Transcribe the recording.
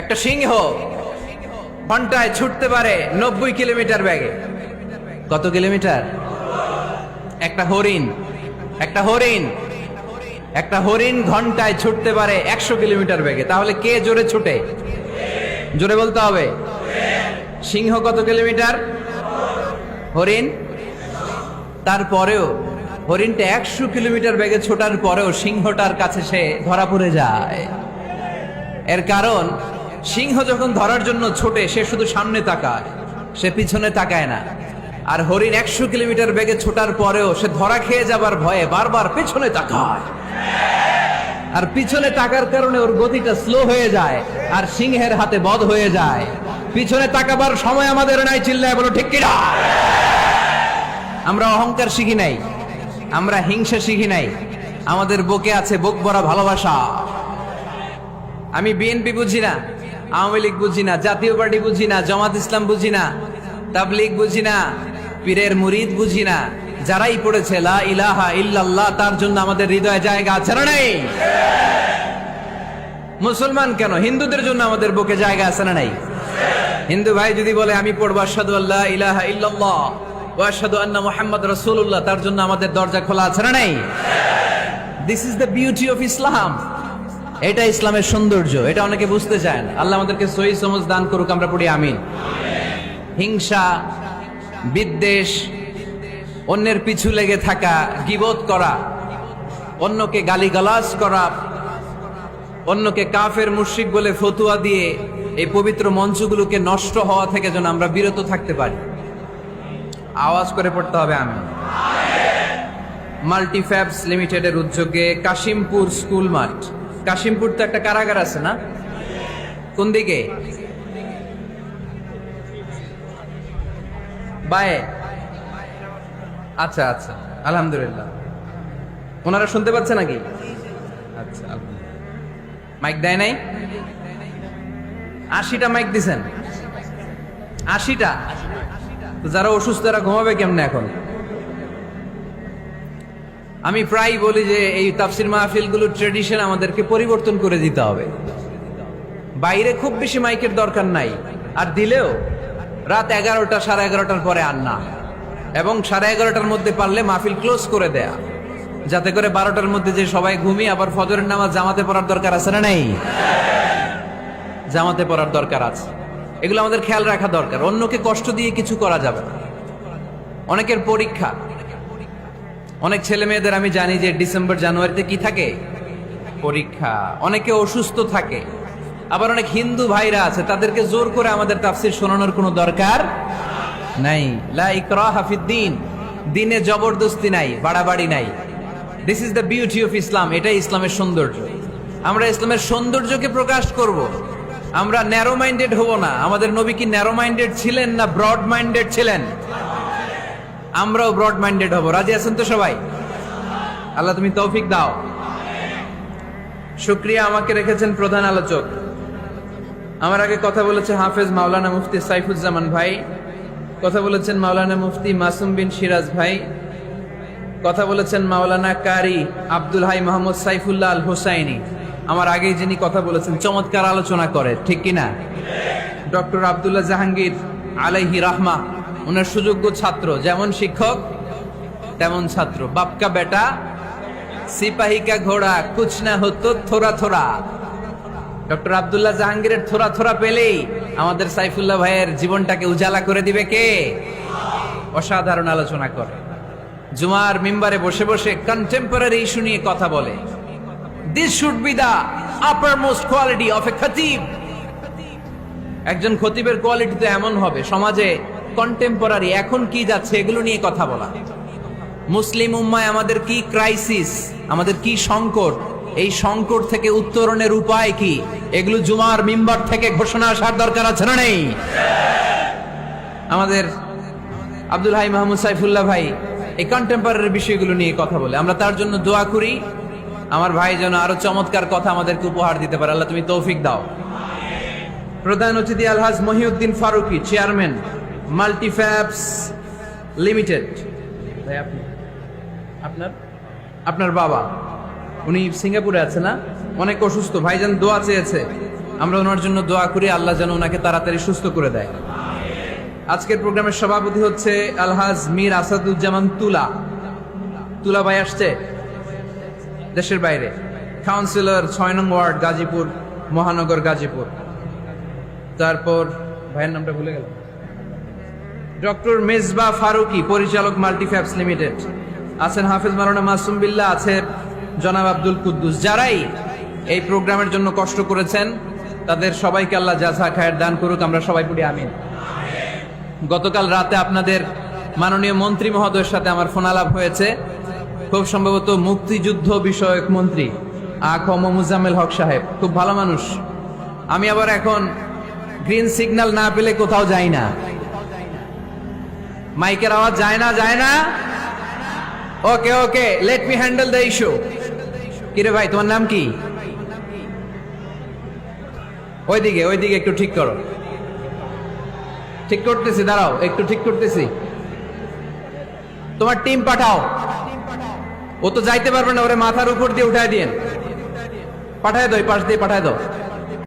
একটা সিংহ ঘন্টায় ছুটতে পারে নব্বই কিলোমিটার ব্যাগে কত কিলোমিটার? একটা হরিণ একটা হরিণ একটা হরিণ ঘন্টায় ছুটতে পারে একশো কিলোমিটার বেগে। তাহলে কে জোরে ছুটে? জোরে বলতে হবে। সিংহ কত কিলোমিটার? হরিণ। তারপরেও হরিণটা একশো কিলোমিটার বেগে ছোটার পরেও সিংহটার কাছে সে ধরা পড়ে যায়। এর কারণ সিংহ যখন ধরার জন্য ছোটে, সে শুধু সামনে তাকায়, সে পিছনে তাকায় না। আর হরিণ একশো কিলোমিটার বেগে ছোটার পরেও সে ধরা খেয়ে যাবার ভয়ে বারবার পেছনে তাকায়। আর পিছনে তাকার কারণে ওর গতিটা স্লো হয়ে যায়, আর সিংহের হাতে বধ হয়ে যায়। পিছনে তাকাবার সময় আমাদের নাই চিল্লায় বলো, ঠিক কিনা? আমরা অহংকার শিখি নাই, আমরা হিংসা শিখি নাই। আমাদের বুকে আছে বুক ভরা ভালোবাসা। আমি বিএনপি বুঝি না আওয়ামী লীগ বুঝি না, জাতীয় পার্টি বুঝি না, জামাত ইসলাম বুঝি না, তাবলিগ বুঝি না, পীরের মুরিদ বুঝি না। যারাই পড়েছে, লা ইলাহা ইল্লাল্লাহ, তার জন্য আমাদের হৃদয়ে জায়গা আছে না নেই? মুসলমান কেন? হিন্দুদের জন্য আমাদের বুকে জায়গা আছে না নাই? হিন্দু ভাই যদি বলে, আমি পড়ব আশহাদু আল্লাহ ইলাহা ইল্লাল্লাহ ওয়া আশহাদু আন্না মুহাম্মদ রাসূলুল্লাহ, তার জন্য আমাদের দরজা খোলা আছে না নাই? This is the beauty of Islam এটা ইসলামের সৌন্দর্য, এটা অনেকে বুঝতে চায় না। আল্লাহ আমাদেরকে সহি সমজ দান করুক, আমরা পড়ি আমিন। হিংসা, বিদ্বেষ, অন্যের পিছু লেগে থাকা, গিবোধ করা, অন্যকে গালিগালাজ করা, অন্যকে কাফের মুশরিক বলে ফতুয়া দিয়ে এই পবিত্র মঞ্চগুলোকে নষ্ট হওয়া থেকে যেন আমরা বিরত থাকতে পারি। আওয়াজ করে পড়তে হবে আমি মাল্টিফ্যাবস লিমিটেডের উদ্যোগে কাশিমপুর স্কুল মাঠ। কাশিমপুর তো একটা কারাগার আছে না? কোন দিকে? বায়ে। আচ্ছা আচ্ছা। আলহামদুলিল্লাহ। ওনারা শুনতে পাচ্ছে নাকি? আচ্ছা মাইক দেয় নাই? আশিটা মাইক দিছেন? আশিটা? যারা অসুস্থ তারা ঘুমাবে কেমনে এখন? আমি প্রায় বলি যে এই তাফসির মাহফিলগুলোর ট্রেডিশন আমাদেরকে পরিবর্তন করে দিতে হবে। বাইরে খুব বেশি মাইকের দরকার নাই। আর দিলেও রাত এগারোটা, সাড়ে এগারোটার পরে আর না। এবং সাড়ে এগারোটার মধ্যে পারলে মাহফিল ক্লোজ করে দেয়া। যাতে করে বারোটার মধ্যে যে সবাই ঘুমিয়ে আবার ফজরের নামাজ জামাতে পড়ার দরকার আছে না নেই? জামাতে পড়ার দরকার আছে। এগুলো আমাদের খেয়াল রাখা দরকার। অন্যকে কষ্ট দিয়ে কিছু করা যাবে না। অনেকের পরীক্ষা। অনেক ছেলে মেয়েদের আমি জানি যে ডিসেম্বর, জানুয়ারিতে কি থাকে? পরীক্ষা। অনেকে অসুস্থ থাকে। আবার অনেক হিন্দু ভাইরা আছে, তাদেরকে জোর করে আমাদের তাফসির শোনানোর কোনো দরকার নাই। লা ইকরাহা ফিদ্দিন দিনে। জবরদস্তি নাই, বাড়াবাড়ি নাই। This is the beauty of Islam এটাই ইসলামের সৌন্দর্য। আমরা ইসলামের সৌন্দর্যকে প্রকাশ করব। আমরা ন্যারো মাইন্ডেড হব না। আমাদের নবী কি ন্যারো মাইন্ডেড ছিলেন না ব্রড মাইন্ডেড ছিলেন? আমরাও ব্রড মাইন্ডেড হব। রাজি আছেন তো সবাই? আল্লাহ তুমি তৌফিক দাও। শুক্রিয়া আমাকে রেখেছেন প্রধান আলোচক। আমার আগে কথা বলেছে হাফেজ মাওলানা মুফতি সাইফুজ্জামান ভাই, কথা বলেছেন মাওলানা মুফতি মাসুম বিন সিরাজ ভাই, কথা বলেছেন মাওলানা কারি আব্দুল হাই মোহাম্মদ সাইফুল্লাহ আল হোসাইনি। আমার আগে যিনি কথা বলেছেন, চমৎকার আলোচনা করে, ঠিক কিনা? ডক্টর আব্দুল্লাহ জাহাঙ্গীর আলাইহি রাহমা ওনার সুযোগ্য ছাত্র, যেমন শিক্ষক, তেমন ছাত্র। বাপকা বেটা সিপাহী কা ঘোড়া, কুছ না হতো থোড়া থোড়া। ডক্টর আব্দুল্লাহ জাহাঙ্গীরের থোড়া থোড়া পেলেই আমাদের সাইফুল্লাহ ভাইয়ের জীবনটাকে উজালা করে দিবে কে? অসাধারণ আলোচনা করে। জুমার মিম্বারে বসে বসে কন্টেম্পোরারি ইস্যু নিয়ে কথা বলে। This should be the uppermost quality of a খতিব একজন খতিবের কোয়ালিটি তো এমন হবে, সমাজে কন্টেম্পোরারি এখন কি যাচ্ছে এগুলো নিয়ে কথা বলা। মুসলিম উম্মায় আমাদের কি ক্রাইসিস আমাদের কি সংকট, এই সংকট থেকে উত্তরণের উপায় কি? এগুলো জুমার মিম্বার থেকে ঘোষণা আসার দরকার আছে না নেই? আমাদের আব্দুল হাই মাহমুদ সাইফুল্লাহ ভাই এই কন্টেম্পোরারি বিষয়গুলো নিয়ে কথা বলে। আমরা তার জন্য দোয়া করি। আমার ভাই যেন আরও চমৎকার কথা আমাদেরকে উপহার দিতে পারে। আল্লাহ তুমি তৌফিক দাও। প্রধান অতিথি Alhaj Mohiuddin Faruqi chairman Multifabs Limited. ভাই আপনি আপনার? আপনার বাবা উনি সিঙ্গাপুরে আছে না? অনেক অসুস্থ ভাইজান দোয়া চেয়েছে। আমরা ওনার জন্য দোয়া করি আল্লাহ যেন ওনাকে তাড়াতাড়ি সুস্থ করে দেয়। আজকের প্রোগ্রামের সভাপতি হচ্ছে আলহাজ মীর আসাদুজ্জামান তুলা। তুলা ভাই আসছে? দেশের বাইরে। কাউন্সিলর ছয় নং ওয়ার্ড গাজীপুর মহানগর গাজীপুর। তারপর ভাইয়ের নামটা ভুলে গেল ডক্টর মেজবা ফারুকি, পরিচালক মাল্টিফ্যাপস লিমিটেড। আছেন হাফিজ মারানা মাসুম বিল্লাহ, আছে জনাব আব্দুল কুদ্দুস। যারাই এই প্রোগ্রামের জন্য কষ্ট করেছেন, তাদের সবাইকে আল্লাহ জাজা খায়ের দান করুক, আমরা সবাই পড়ি, আমিন। গতকাল রাতে আপনাদের মাননীয় মন্ত্রী মহোদয়ের সাথে আমার ফোন আলাপ হয়েছে। খুব সম্ভবত মুক্তিযুদ্ধ বিষয়ক মন্ত্রী আখম মুজাম্মেল হক সাহেব, খুব ভালো মানুষ। আমি আবার এখন গ্রিন সিগন্যাল না পেলে কোথাও যাই না। মাইকের আওয়াজ যায় না যায় না? Okay okay let me handle the issue কিরে ভাই, তোমার নাম কি? ওইদিকে ওইদিকে একটু ঠিক করো। ঠিক করতেছি, দাঁড়াও, একটু ঠিক করতেছি। তোমার টিম পাঠাও। ও তো যাইতে পারবে না, ওরে মাথার উপর দিয়ে উঠায় দিয়েন। পাঠায় দো পাশ দিয়ে পাঠায় দাও।